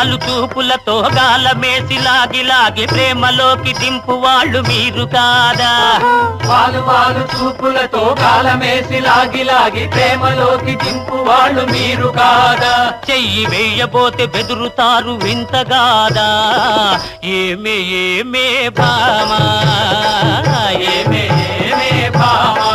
వాలు చూపులతో గాలమేసి లాగి లాగి ప్రేమలోకి దింపు వాళ్ళు మీరు కాదా? వాలు వాలు చూపులతో కాలమేసి లాగి లాగి ప్రేమలోకి దింపు వాళ్ళు మీరు కాదా? చెయ్యి వేయబోతే బెదురుతారు వింతగాదా ఏమే ఏమే భామా? ఏమే ఏమే భామా?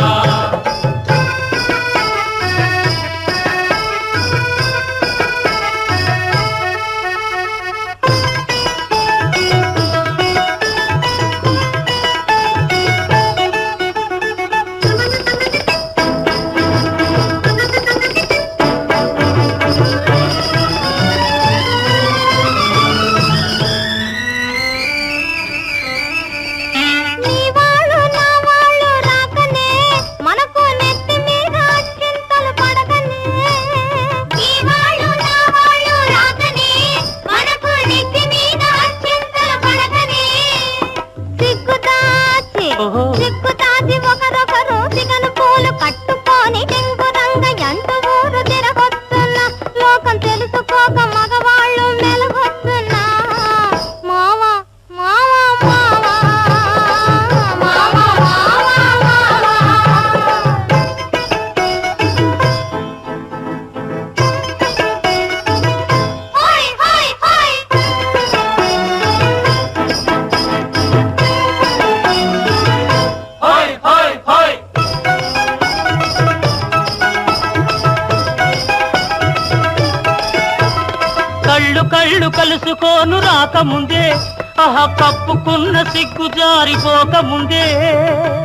కళ్ళు కలుసుకోను రాకముందే. ఆహా కప్పుకున్న సిగ్గు జారిపోకముందే.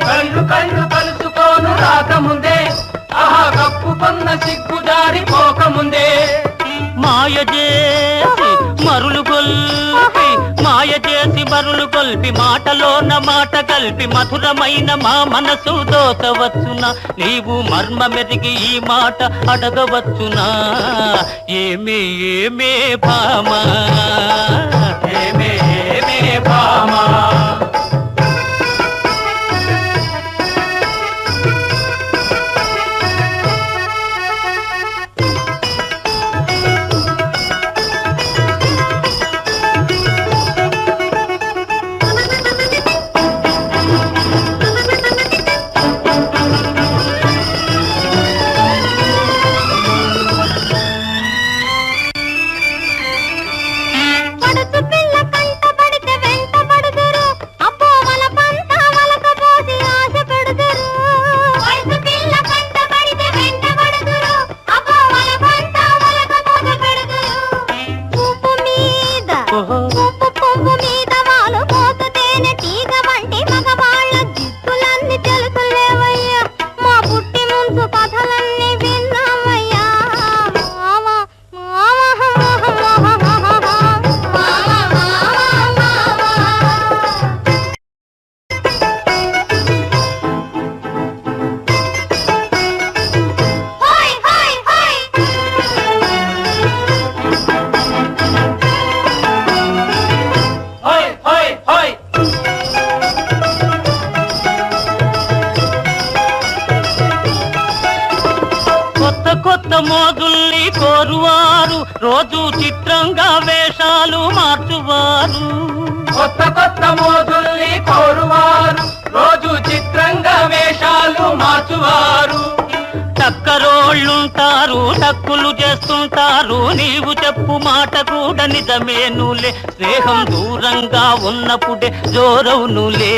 కళ్ళు కళ్ళు కలుసుకోను రాకముందే. ఆహా కప్పుకున్న సిగ్గు జారిపోకముందే. మాయ చేసి మరులు కొల్పి మాటలోన మాట కలిపి మధురమైన మా మనసు దోచవచ్చునా నీవు మర్మ మెరిగి ఈ మాట అడగవచ్చునా? ఏమే ఏమే భామా ఏమే మోజుల్ని కోరువారు. రోజు చిత్రంగా వేషాలు మార్చువారు. కొత్త కొత్త మోజుల్ని కోరువారు. రోజు చిత్రంగా వేషాలు మార్చువారు. టక్కరోళ్ళుంటారు టక్కులు చేస్తుంటారు. నీవు చెప్పు మాట కూడా నిజమేనులే. స్నేహం దూరంగా ఉన్నప్పుడే జోరవునులే.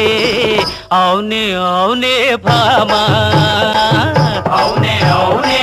అవునే అవునే భామా. అవునే అవునే